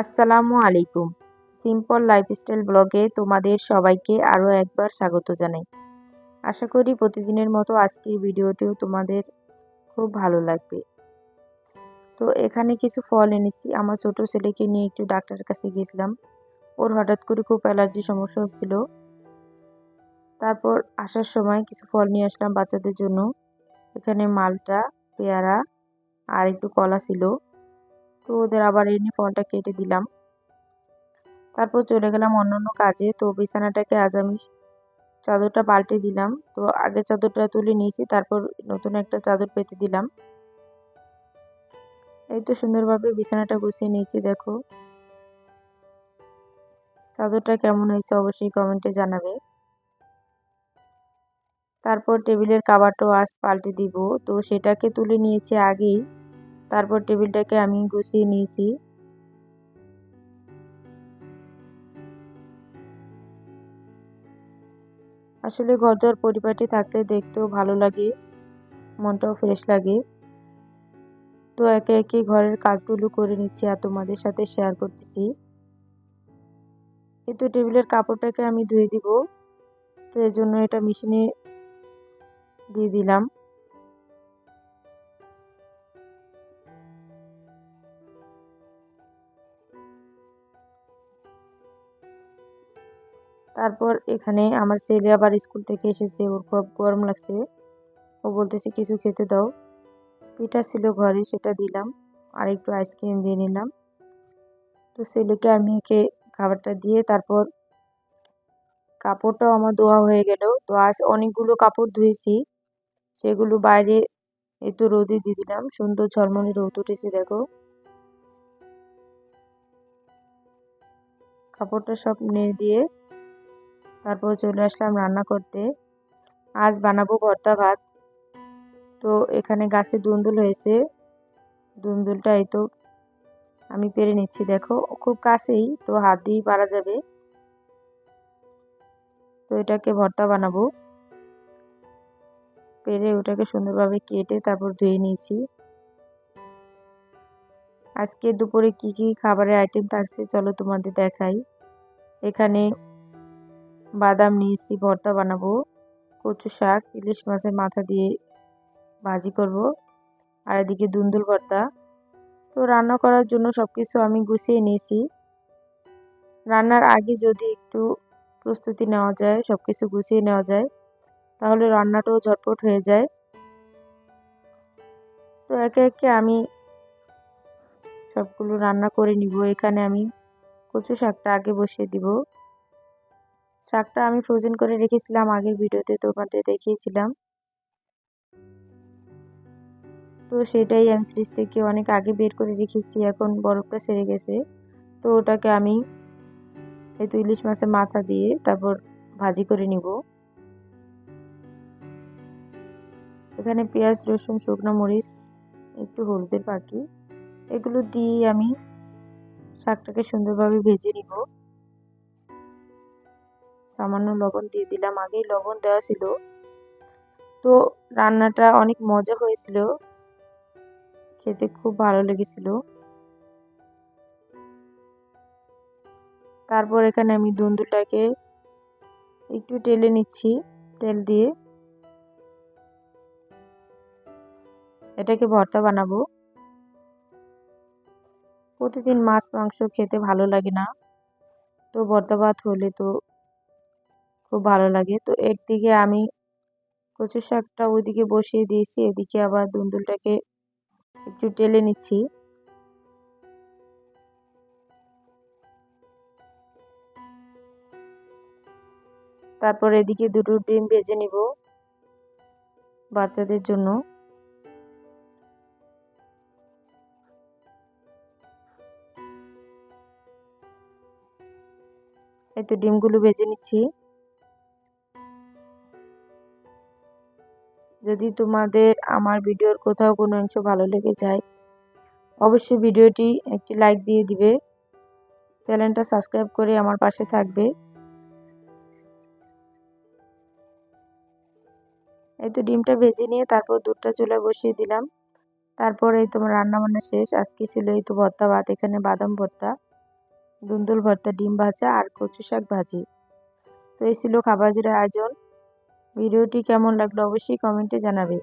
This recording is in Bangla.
আসসালামু আলাইকুম। সিম্পল লাইফস্টাইল ব্লগে তোমাদের সবাইকে আরও একবার স্বাগত জানাই। আশা করি প্রতিদিনের মতো আজকের ভিডিওটিও তোমাদের খুব ভালো লাগবে। তো এখানে কিছু ফল এনেছি। আমার ছোট ছেলেকে নিয়ে একটু ডাক্তারের কাছে গিয়েছিলাম ওর হঠাৎ করে খুব অ্যালার্জি সমস্যা হচ্ছিল। তারপর আসার সময় কিছু ফল নিয়ে আসলাম বাচ্চাদের জন্য। এখানে মালটা, পেয়ারা আর একটু কলা ছিল। তো ওদের আবার এনে ফলটা কেটে দিলাম। তারপর চলে গেলাম অন্য অন্য কাজে। তো বিছানাটাকে আজ আমি চাদরটা পাল্টে দিলাম। তো আগে চাদরটা তুলে নিয়েছি, তারপর নতুন একটা চাদর পেতে দিলাম। এই তো সুন্দরভাবে বিছানাটা গুছিয়ে নিয়েছি, দেখো। চাদরটা কেমন হয়েছে অবশ্যই কমেন্টে জানাবে। তারপর টেবিলের কাবারটাও আজ পাল্টে দিব। তো সেটাকে তুলে নিয়েছি আগেই। তারপর টেবিলটাকে আমি গুছিয়ে নিয়েছি। আসলে ঘরদোর পরিপাটি থাকলে দেখতেও ভালো লাগে, মনটাও ফ্রেশ লাগে। তো একে একে ঘরের কাজগুলো করে নিচ্ছি আর তোমাদের সাথে শেয়ার করতেছি। কিন্তু টেবিলের কাপড়টাকে আমি ধুয়ে দিব, তো এর জন্য এটা মেশিনে দিয়ে দিলাম। তারপর এখানে আমার ছেলে আবার স্কুল থেকে এসেছে, ওর খুব গরম লাগছে। ও বলতেছে, কিছু খেতে দাও। পিঠা ছিল ঘরে, সেটা দিলাম। আর একটু আইসক্রিম দিয়ে নিলাম। তো ছেলেকে আমি একে খাবারটা দিয়ে তারপর কাপড়টাও আমার ধোয়া হয়ে গেল। তো আজ অনেকগুলো কাপড় ধুয়েছি, সেগুলো বাইরে একটু রোদে দিয়ে দিলাম। সুন্দর ঝলমনে রোদ উঠেছে, দেখো। কাপড়টা সব নিয়ে দিয়ে তারপর চলে আসলাম রান্না করতে। আজ বানাবো ভর্তা ভাত। তো এখানে গাছে দুন্দুল হয়েছে। দুন্দুলটা এই তো আমি পেরে নিচ্ছি, দেখো। খুব কাছেই, তো হাত দিয়েই পারা যাবে। তো এটাকে ভর্তা বানাবো। পেরে ওটাকে সুন্দরভাবে কেটে তারপর ধুয়ে নিয়েছি। আজকে দুপুরে কি কি খাবারের আইটেম থাকছে, চলো তোমাদের দেখাই। এখানে বাদাম নিয়েছি, ভর্তা বানাবো, কচু শাক, ইলিশ মাছের মাথা দিয়ে ভাজি করব, আর এদিকে দুন্দুল ভর্তা। তো রান্না করার জন্য সব কিছু আমি গুছিয়ে নিয়েছি। রান্নার আগে যদি একটু প্রস্তুতি নেওয়া যায় সব কিছু গুছিয়ে নেওয়া যায়, তাহলে রান্নাটাও ঝটপট হয়ে যায়। তো একে একে আমি সবগুলো রান্না করে নিব। এখানে আমি কচু শাকটা আগে বসিয়ে দিব। শাকটা আমি ফ্রোজেন করে রেখেছিলাম আগের ভিডিওতে তোমাদের দেখিয়েছিলাম। তো সেটাই আমি ফ্রিজ থেকে অনেক আগে বের করে রেখেছি, এখন বরফটা সেরে গেছে। তো ওটাকে আমি এই ইলিশ মাছের মাথা দিয়ে তারপর ভাজি করে নিব। এখানে পেঁয়াজ, রসুন, শুকনো মরিচ, একটু হলুদের পাখি এগুলো দিয়ে আমি শাকটাকে সুন্দরভাবে ভেজে নিব। সামান্য লবণ দিয়ে দিলাম, আগেই লবণ দেওয়া ছিল। তো রান্নাটা অনেক মজা হয়েছিল। খেতে খুব ভালো লেগেছিল। তারপর এখানে আমি দুন্দুটাকে একটু টেলে নিচ্ছি, তেল দিয়ে। এটাকে ভর্তা বানাবো। প্রতিদিন মাছ, মাংস খেতে ভালো লাগে না। তো ভর্তা ভাত হলে তো খুব ভালো লাগে। তো এর একদিকে আমি কচু শাকটা ওইদিকে বসিয়ে দিয়েছি, এদিকে আবার দুন্দুলটাকে একটু টেলে নিচ্ছি। তারপর এদিকে দুটো ডিম ভেজে নিব বাচ্চাদের জন্য। এই তো ডিমগুলো ভেজে নিচ্ছি। যদি তোমাদের আমার ভিডিওর কোথাও কোনো অংশ ভালো লেগে যায়, অবশ্যই ভিডিওটি একটি লাইক দিয়ে দিবে। চ্যানেলটা সাবস্ক্রাইব করে আমার পাশে থাকবে। এই তো ডিমটা ভেজে নিয়ে তারপর দুধটা চুলা বসিয়ে দিলাম। তারপর এই তোমার রান্না বান্না শেষ। আজকে ছিল এই তো ভর্তা ভাত, এখানে বাদাম ভর্তা, দুন্দুল ভর্তা, ডিম ভাজা আর কচু শাক ভাজি। তো এই ছিল খাবারের আয়োজন। ভিডিওটি কেমন লাগল অবশ্যই কমেন্টে জানাবে।